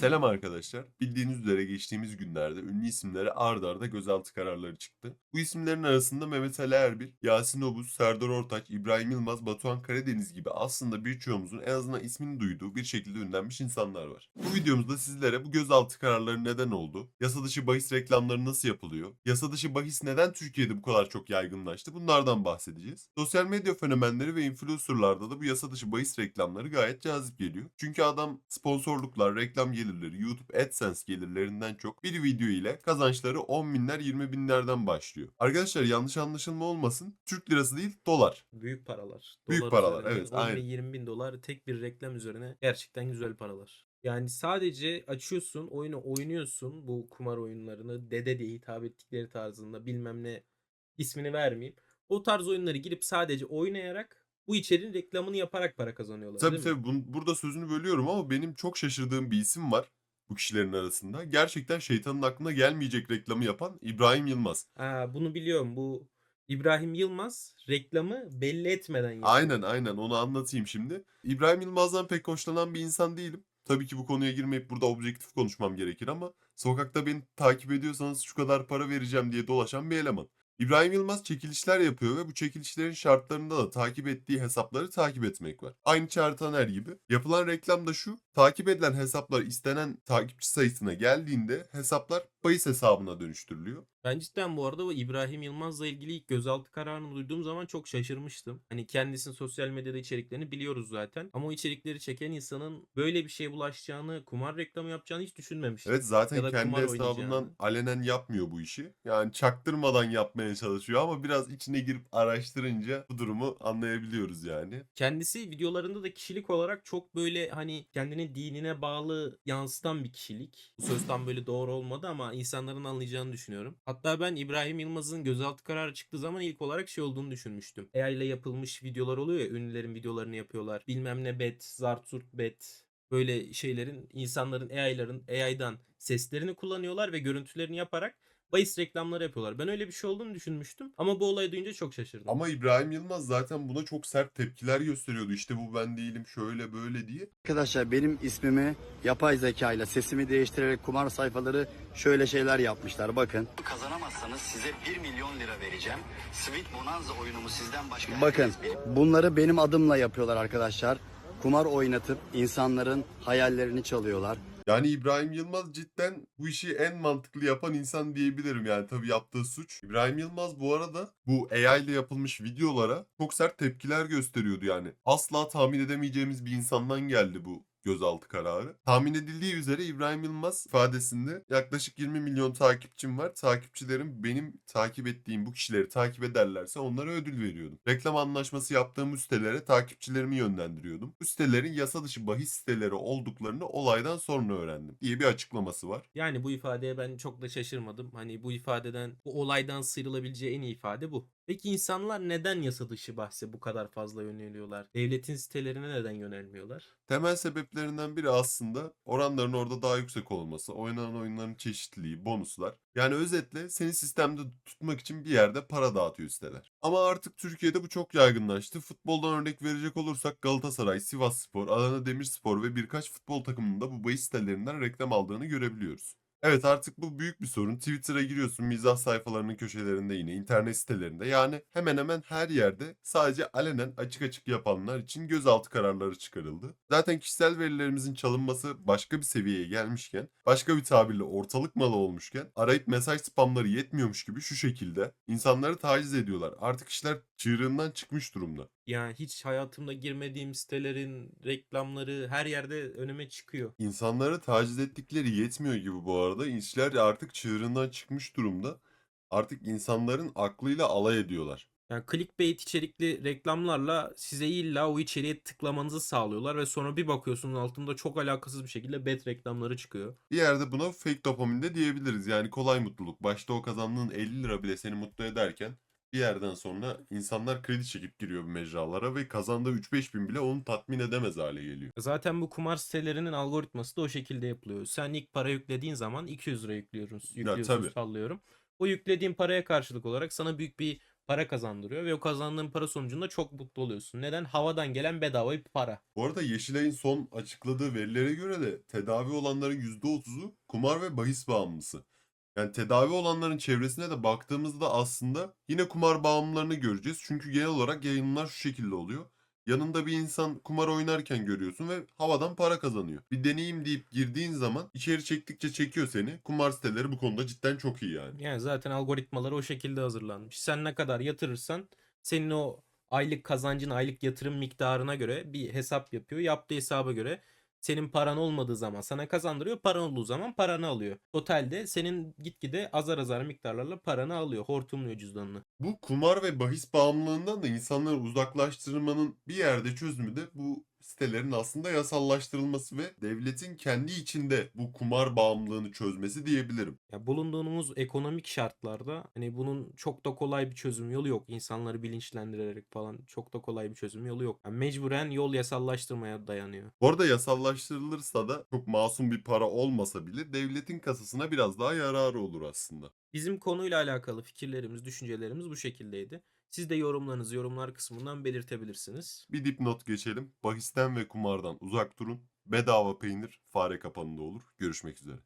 Selam arkadaşlar. Bildiğiniz üzere geçtiğimiz günlerde ünlü isimlere ard arda gözaltı kararları çıktı. Bu isimlerin arasında Mehmet Ali Erbil, Yasin Obuz, Serdar Ortaç, İbrahim Yılmaz, Batuhan Karadeniz gibi aslında birçoğumuzun en azından ismini duyduğu bir şekilde ünlenmiş insanlar var. Bu videomuzda sizlere bu gözaltı kararları neden oldu, yasa dışı bahis reklamları nasıl yapılıyor, yasa dışı bahis neden Türkiye'de bu kadar çok yaygınlaştı bunlardan bahsedeceğiz. Sosyal medya fenomenleri ve influencerlarda da bu yasa dışı bahis reklamları gayet cazip geliyor. Çünkü adam sponsorluklar, reklam gelirleri, YouTube AdSense gelirlerinden çok bir video ile kazançları 10 binler 20 binlerden başlıyor. Arkadaşlar yanlış anlaşılma olmasın. Türk lirası değil dolar. Büyük paralar. Büyük Dolar paralar, üzerinde evet, 10 aynen. bin 20 bin dolar tek bir reklam üzerine gerçekten güzel paralar. Yani sadece açıyorsun oyunu oynuyorsun bu kumar oyunlarını dede diye hitap ettikleri tarzında bilmem ne ismini vermeyeyim. O tarz oyunları girip sadece oynayarak bu içeriğin reklamını yaparak para kazanıyorlar Tabii tabii bun- burada sözünü bölüyorum ama benim çok şaşırdığım bir isim var bu kişilerin arasında. Gerçekten şeytanın aklına gelmeyecek reklamı yapan İbrahim Yılmaz. Ha, bunu biliyorum bu İbrahim Yılmaz reklamı belli etmeden yapıyor. Aynen aynen onu anlatayım şimdi. İbrahim Yılmaz'dan pek hoşlanan bir insan değilim. Tabii ki bu konuya girmeyip burada objektif konuşmam gerekir ama sokakta beni takip ediyorsanız şu kadar para vereceğim diye dolaşan bir eleman. İbrahim Yılmaz çekilişler yapıyor ve bu çekilişlerin şartlarında da takip ettiği hesapları takip etmek var. Aynı Çağrı Taner gibi. Yapılan reklam da şu. Takip edilen hesaplar istenen takipçi sayısına geldiğinde hesaplar bahis hesabına dönüştürülüyor. Ben cidden bu arada bu İbrahim Yılmaz'la ilgili ilk gözaltı kararını duyduğum zaman çok şaşırmıştım. Hani kendisinin sosyal medyada içeriklerini biliyoruz zaten. Ama o içerikleri çeken insanın böyle bir şeye bulaşacağını, kumar reklamı yapacağını hiç düşünmemiştim. Evet zaten Ya da kendi kumar hesabından oynayacağını. alenen yapmıyor bu işi. Yani çaktırmadan yapmaya çalışıyor ama biraz içine girip araştırınca bu durumu anlayabiliyoruz yani. Kendisi videolarında da kişilik olarak çok böyle hani kendini dinine bağlı yansıtan bir kişilik. Bu söz tam böyle doğru olmadı ama insanların anlayacağını düşünüyorum. Hatta ben İbrahim Yılmaz'ın gözaltı kararı çıktığı zaman ilk olarak şey olduğunu düşünmüştüm. AI ile yapılmış videolar oluyor ya ünlülerin videolarını yapıyorlar. Bilmem ne bet, zarturt bet böyle şeylerin insanların AI'ların AI'dan seslerini kullanıyorlar ve görüntülerini yaparak bahis reklamları yapıyorlar. Ben öyle bir şey olduğunu düşünmüştüm ama bu olayı duyunca çok şaşırdım. Ama İbrahim Yılmaz zaten buna çok sert tepkiler gösteriyordu. İşte bu ben değilim şöyle böyle diye. Arkadaşlar benim ismimi yapay zeka ile sesimi değiştirerek kumar sayfaları şöyle şeyler yapmışlar bakın. Kazanamazsanız size 1 milyon lira vereceğim. Sweet Bonanza oyunumu sizden başka Bakın bunları benim adımla yapıyorlar arkadaşlar. Kumar oynatıp insanların hayallerini çalıyorlar. Yani İbrahim Yılmaz cidden bu işi en mantıklı yapan insan diyebilirim yani tabii yaptığı suç. İbrahim Yılmaz bu arada bu AI ile yapılmış videolara çok sert tepkiler gösteriyordu yani. Asla tahmin edemeyeceğimiz bir insandan geldi bu gözaltı kararı. Tahmin edildiği üzere İbrahim Yılmaz ifadesinde yaklaşık 20 milyon takipçim var. Takipçilerim benim takip ettiğim bu kişileri takip ederlerse onlara ödül veriyordum. Reklam anlaşması yaptığım sitelere takipçilerimi yönlendiriyordum. Bu sitelerin yasa dışı bahis siteleri olduklarını olaydan sonra öğrendim diye bir açıklaması var. Yani bu ifadeye ben çok da şaşırmadım. Hani bu ifadeden, bu olaydan sıyrılabileceği en iyi ifade bu. Peki insanlar neden yasa dışı bahse bu kadar fazla yöneliyorlar? Devletin sitelerine neden yönelmiyorlar? Temel sebeplerinden biri aslında oranların orada daha yüksek olması, oynanan oyunların çeşitliliği, bonuslar. Yani özetle seni sistemde tutmak için bir yerde para dağıtıyor siteler. Ama artık Türkiye'de bu çok yaygınlaştı. Futboldan örnek verecek olursak Galatasaray, Sivasspor, Adana Demirspor ve birkaç futbol takımının da bu bahis sitelerinden reklam aldığını görebiliyoruz. Evet artık bu büyük bir sorun. Twitter'a giriyorsun mizah sayfalarının köşelerinde yine internet sitelerinde yani hemen hemen her yerde sadece alenen açık açık yapanlar için gözaltı kararları çıkarıldı. Zaten kişisel verilerimizin çalınması başka bir seviyeye gelmişken başka bir tabirle ortalık malı olmuşken arayıp mesaj spamları yetmiyormuş gibi şu şekilde insanları taciz ediyorlar. Artık işler çığırından çıkmış durumda. Yani hiç hayatımda girmediğim sitelerin reklamları her yerde önüme çıkıyor. İnsanları taciz ettikleri yetmiyor gibi bu arada. İşler artık çığırından çıkmış durumda. Artık insanların aklıyla alay ediyorlar. Yani clickbait içerikli reklamlarla size illa o içeriğe tıklamanızı sağlıyorlar ve sonra bir bakıyorsunuz altında çok alakasız bir şekilde bet reklamları çıkıyor. Bir yerde buna fake dopamin de diyebiliriz. Yani kolay mutluluk. Başta o kazandığın 50 lira bile seni mutlu ederken bir yerden sonra insanlar kredi çekip giriyor bu mecralara ve kazandığı 3-5 bin bile onu tatmin edemez hale geliyor. Zaten bu kumar sitelerinin algoritması da o şekilde yapılıyor. Sen ilk para yüklediğin zaman 200 lira yüklüyoruz. Yüklüyorsun tabii. sallıyorum. O yüklediğin paraya karşılık olarak sana büyük bir para kazandırıyor ve o kazandığın para sonucunda çok mutlu oluyorsun. Neden? Havadan gelen bedava bir para. Bu arada Yeşilay'ın son açıkladığı verilere göre de tedavi olanların %30'u kumar ve bahis bağımlısı. Yani tedavi olanların çevresine de baktığımızda aslında yine kumar bağımlılarını göreceğiz. Çünkü genel olarak yayınlar şu şekilde oluyor. Yanında bir insan kumar oynarken görüyorsun ve havadan para kazanıyor. Bir deneyim deyip girdiğin zaman içeri çektikçe çekiyor seni. Kumar siteleri bu konuda cidden çok iyi yani. Yani zaten algoritmaları o şekilde hazırlanmış. Sen ne kadar yatırırsan senin o aylık kazancın, aylık yatırım miktarına göre bir hesap yapıyor. Yaptığı hesaba göre senin paran olmadığı zaman sana kazandırıyor. Paran olduğu zaman paranı alıyor. Totalde senin gitgide azar azar miktarlarla paranı alıyor. Hortumluyor cüzdanını. Bu kumar ve bahis bağımlılığından da insanları uzaklaştırmanın bir yerde çözümü de bu sitelerin aslında yasallaştırılması ve devletin kendi içinde bu kumar bağımlılığını çözmesi diyebilirim. Ya bulunduğumuz ekonomik şartlarda hani bunun çok da kolay bir çözüm yolu yok. İnsanları bilinçlendirerek falan çok da kolay bir çözüm yolu yok. Yani mecburen yol yasallaştırmaya dayanıyor. Bu arada yasallaştırılırsa da çok masum bir para olmasa bile devletin kasasına biraz daha yararı olur aslında. Bizim konuyla alakalı fikirlerimiz, düşüncelerimiz bu şekildeydi. Siz de yorumlarınızı yorumlar kısmından belirtebilirsiniz. Bir dipnot geçelim. Bahisten ve kumardan uzak durun. Bedava peynir fare kapanında olur. Görüşmek üzere.